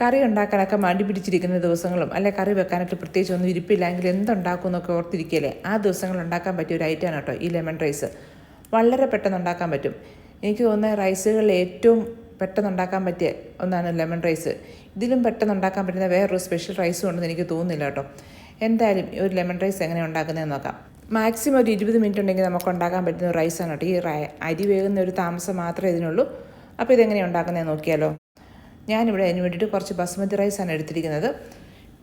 കറി ഉണ്ടാക്കാനൊക്കെ മടി പിടിച്ചിരിക്കുന്ന ദിവസങ്ങളും അല്ലെ കറി വെക്കാനായിട്ട് പ്രത്യേകിച്ച് ഒന്നും ഇരിപ്പില്ലെങ്കിൽ എന്തുണ്ടാക്കും എന്നൊക്കെ ഓർത്തിരിക്കുകയല്ലേ ആ ദിവസങ്ങൾ ഉണ്ടാക്കാൻ പറ്റിയ ഒരു ഐറ്റമാണ് കേട്ടോ ഈ ലെമൺ റൈസ് വളരെ പെട്ടെന്ന് ഉണ്ടാക്കാൻ പറ്റും. എനിക്ക് തോന്നുന്ന റൈസുകളിൽ ഏറ്റവും പെട്ടെന്ന് ഉണ്ടാക്കാൻ പറ്റിയ ഒന്നാണ് ലെമൺ റൈസ് ഇതിലും പെട്ടെന്ന് ഉണ്ടാക്കാൻ പറ്റുന്ന വേറൊരു സ്പെഷ്യൽ റൈസും ഉണ്ടെന്ന് എനിക്ക് തോന്നുന്നില്ല കേട്ടോ. എന്തായാലും ഒരു ലെമൺ റൈസ് എങ്ങനെ ഉണ്ടാക്കുന്നതെന്ന് നോക്കാം. മാക്സിമം ഒരു ഇരുപത് മിനിറ്റ് ഉണ്ടെങ്കിൽ നമുക്ക് ഉണ്ടാക്കാൻ പറ്റുന്ന റൈസാണ് കേട്ടോ. ഈ അരി വേകുന്ന ഒരു താമസം മാത്രമേ ഇതിനുള്ളൂ. അപ്പോൾ ഇതെങ്ങനെയാണ് ഉണ്ടാക്കുന്നതെന്ന് നോക്കിയാലോ. ഞാനിവിടെ അതിന് വേണ്ടിയിട്ട് കുറച്ച് ബസ്മതി റൈസാണ് എടുത്തിരിക്കുന്നത്.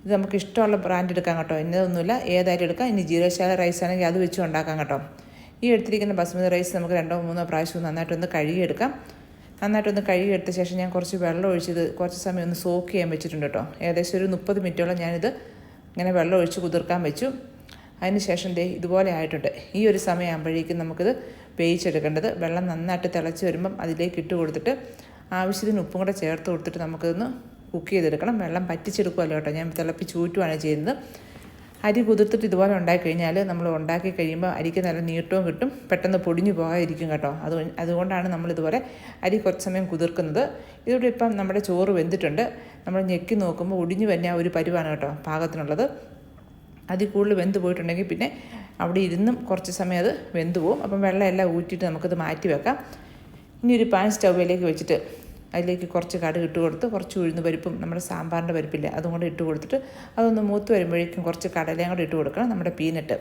ഇത് നമുക്ക് ഇഷ്ടമുള്ള ബ്രാൻഡ് എടുക്കാം കേട്ടോ. ഇന്നതൊന്നുമില്ല. ഏതായാലും എടുക്കാം. ഇനി ജീരോശാല റൈസ് ആണെങ്കിൽ അത് വെച്ച് ഉണ്ടാക്കാം കേട്ടോ. ഈ എടുത്തിരിക്കുന്ന ബസ്മതി റൈസ് നമുക്ക് രണ്ടോ മൂന്നോ പ്രാവശ്യം നന്നായിട്ടൊന്ന് കഴുകിയെടുക്കാം. നന്നായിട്ടൊന്ന് കഴുകിയെടുത്ത ശേഷം ഞാൻ കുറച്ച് വെള്ളം ഒഴിച്ചത് കുറച്ച് സമയം ഒന്ന് സോക്ക് ചെയ്യാൻ വെച്ചിട്ടുണ്ട് കേട്ടോ. ഏകദേശം ഒരു മുപ്പത് മിനിറ്റോളം ഞാനിത് ഇങ്ങനെ വെള്ളം ഒഴിച്ച് കുതിർക്കാൻ വെച്ചു. അതിന് ശേഷം ദേ ഇതുപോലെ ആയിട്ടുണ്ട്. ഈ ഒരു സമയമാകുമ്പോഴേക്കും നമുക്കിത് വേവിച്ചെടുക്കേണ്ടത്. വെള്ളം നന്നായിട്ട് തിളച്ച് വരുമ്പം അതിലേക്ക് ഇട്ട് കൊടുത്തിട്ട് ആവശ്യത്തിന് ഉപ്പും കൂടെ ചേർത്ത് കൊടുത്തിട്ട് നമുക്കിതൊന്ന് കുക്ക് ചെയ്തെടുക്കണം. വെള്ളം പറ്റിച്ചെടുക്കുമല്ലോ കേട്ടോ. ഞാൻ തിളപ്പിച്ച് ഊറ്റുവാണ് ചെയ്യുന്നത്. അരി കുതിർത്തിട്ട് ഇതുപോലെ ഉണ്ടാക്കി കഴിഞ്ഞാൽ നമ്മൾ ഉണ്ടാക്കി കഴിയുമ്പോൾ അരിക്ക് നല്ല നീട്ടവും കിട്ടും. പെട്ടെന്ന് പൊടിഞ്ഞു പോകാതിരിക്കും കേട്ടോ. അത് അതുകൊണ്ടാണ് നമ്മളിതുപോലെ അരി കുറച്ച് സമയം കുതിർക്കുന്നത്. ഇതിവിടെ ഇപ്പം നമ്മുടെ ചോറ് വെന്തിട്ടുണ്ട്. നമ്മൾ ഞെക്കി നോക്കുമ്പോൾ ഒടിഞ്ഞു തന്നെ ആ ഒരു പരിവാണ് കേട്ടോ പാകത്തിനുള്ളത്. അതിൽ കൂടുതൽ വെന്ത് പോയിട്ടുണ്ടെങ്കിൽ പിന്നെ അവിടെ ഇരുന്നും കുറച്ച് സമയം അത് വെന്ത് പോകും അപ്പം വെള്ളം എല്ലാം ഊറ്റിയിട്ട് നമുക്കത് മാറ്റി വെക്കാം. ഇനി ഒരു പാൻ സ്റ്റൗവിലേക്ക് വെച്ചിട്ട് അതിലേക്ക് കുറച്ച് കടുക് ഇട്ട് കൊടുത്ത് കുറച്ച് ഉഴുന്ന് പരിപ്പും നമ്മുടെ സാമ്പാറിന്റെ പരിപ്പില്ല അതും കൂടെ ഇട്ട് കൊടുത്തിട്ട് അതൊന്ന് മൂത്ത് വരുമ്പോഴേക്കും കുറച്ച് കടലയും കൂടെ ഇട്ട് കൊടുക്കണം നമ്മുടെ പീനട്ട്.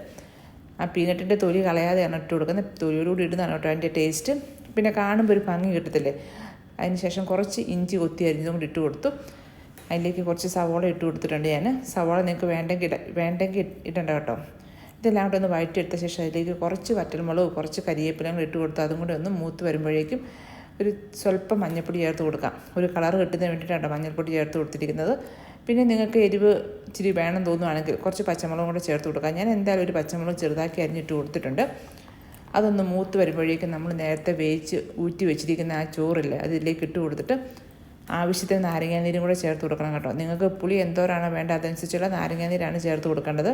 ആ പീനട്ടിന്റെ തൊലി കളയാതെയാണ് ഇട്ട് കൊടുക്കുന്നത്. തൊലിയോടുകൂടി ഇടുന്നതാണ് കേട്ടോ അതിന്റെ ടേസ്റ്റ്. പിന്നെ കാണുമ്പോൾ ഒരു ഭംഗി കിട്ടത്തില്ലേ? അതിന് ശേഷം കുറച്ച് ഇഞ്ചി കൊത്തി അരിഞ്ഞതും കൂടി ഇട്ട് കൊടുത്തു. അതിലേക്ക് കുറച്ച് സവോള ഇട്ട് കൊടുത്തിട്ടുണ്ട് ഞാൻ. സവോള നിങ്ങൾക്ക് വേണ്ടെങ്കിൽ ഇട വേണ്ടെങ്കിൽ ഇടണ്ട കേട്ടോ. ഇതെല്ലാം കൂടെ ഒന്ന് വഴറ്റിയെടുത്ത ശേഷം അതിലേക്ക് കുറച്ച് വറ്റൽമുളക് കുറച്ച് കരിയേപ്പിലയും ഇട്ട് കൊടുത്ത് അതും കൂടെ ഒന്ന് മൂത്ത് വരുമ്പോഴേക്കും ഒരു സ്വല്പം മഞ്ഞൾപ്പൊടി ചേർത്ത് കൊടുക്കാം. ഒരു കളർ കിട്ടുന്നതിന് വേണ്ടിയിട്ടാണ് മഞ്ഞൾപ്പൊടി ചേർത്ത് കൊടുത്തിരിക്കുന്നത്. പിന്നെ നിങ്ങൾക്ക് എരിവ് ഇച്ചിരി വേണം തോന്നുവാണെങ്കിൽ കുറച്ച് പച്ചമുളകും കൂടെ ചേർത്ത് കൊടുക്കാം. ഞാൻ എന്തായാലും ഒരു പച്ചമുളക് ചെറുതാക്കി അരിഞ്ഞിട്ട് കൊടുത്തിട്ടുണ്ട്. അതൊന്ന് മൂത്ത് വരുമ്പോഴേക്കും നമ്മൾ നേരത്തെ വേവിച്ച് ഊറ്റി വെച്ചിരിക്കുന്ന ആ ചോറില്ലേ അതിലേക്ക് ഇട്ട് കൊടുത്തിട്ട് ആവശ്യത്തിന് നാരങ്ങാനീരും കൂടെ ചേർത്ത് കൊടുക്കണം കേട്ടോ. നിങ്ങൾക്ക് പുളി എന്തോരാണോ വേണ്ട അതനുസരിച്ചുള്ള നാരങ്ങാനീരാണ് ചേർത്ത് കൊടുക്കേണ്ടത്.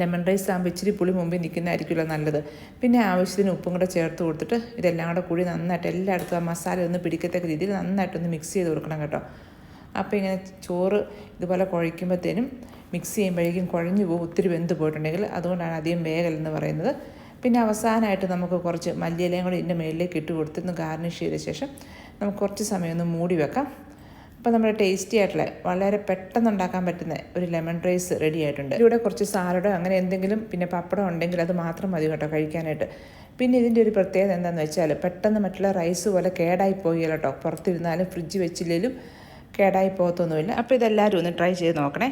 ലെമൺ റൈസ് ആകുമ്പോൾ ഇച്ചിരി പുളി മുമ്പിൽ നിൽക്കുന്നതായിരിക്കുമല്ലോ നല്ലത്. പിന്നെ ആവശ്യത്തിന് ഉപ്പും കൂടെ ചേർത്ത് കൊടുത്തിട്ട് ഇതെല്ലാം കൂടെ കൂടി നന്നായിട്ട് എല്ലായിടത്തും ആ മസാല ഒന്ന് പിടിക്കത്തക്ക രീതിയിൽ നന്നായിട്ടൊന്ന് മിക്സ് ചെയ്ത് കൊടുക്കണം കേട്ടോ. അപ്പോൾ ഇങ്ങനെ ചോറ് ഇതുപോലെ കുഴയ്ക്കുമ്പോഴത്തേനും മിക്സ് ചെയ്യുമ്പോഴേക്കും കുഴഞ്ഞു പോകും ഒത്തിരി വെന്ത് പോയിട്ടുണ്ടെങ്കിൽ അതുകൊണ്ടാണ് അധികം എന്ന് പറയുന്നത്. പിന്നെ അവസാനമായിട്ട് നമുക്ക് കുറച്ച് മല്ലിയിലയും കൂടി ഇതിന്റെ മേളിലേക്ക് ഇട്ട് കൊടുത്തൊന്ന് ഗാർണിഷ് ചെയ്ത ശേഷം നമുക്ക് കുറച്ച് സമയം ഒന്ന് മൂടി വെക്കാം. അപ്പോൾ നമ്മുടെ ടേസ്റ്റി ആയിട്ടുള്ള വളരെ പെട്ടെന്ന് ഉണ്ടാക്കാൻ പറ്റുന്ന ഒരു ലെമൺ റൈസ് റെഡി ആയിട്ടുണ്ട്. ഇവിടെ കുറച്ച് സാലഡോ അങ്ങനെ എന്തെങ്കിലും പിന്നെ പപ്പടം ഉണ്ടെങ്കിൽ അത് മാത്രം മതി കേട്ടോ കഴിക്കാനായിട്ട്. പിന്നെ ഇതിന്റെ ഒരു പ്രത്യേകത എന്താണെന്ന് വെച്ചാൽ പെട്ടെന്ന് മറ്റുള്ള റൈസ് പോലെ കേടായി പോവുകയില്ല കേട്ടോ. പുറത്തിരുന്നാലും ഫ്രിഡ്ജ് വെച്ചില്ലെങ്കിലും കേടായി പോകത്തൊന്നുമില്ല. അപ്പോൾ ഇതെല്ലാവരും ഒന്ന് ട്രൈ ചെയ്ത് നോക്കണേ.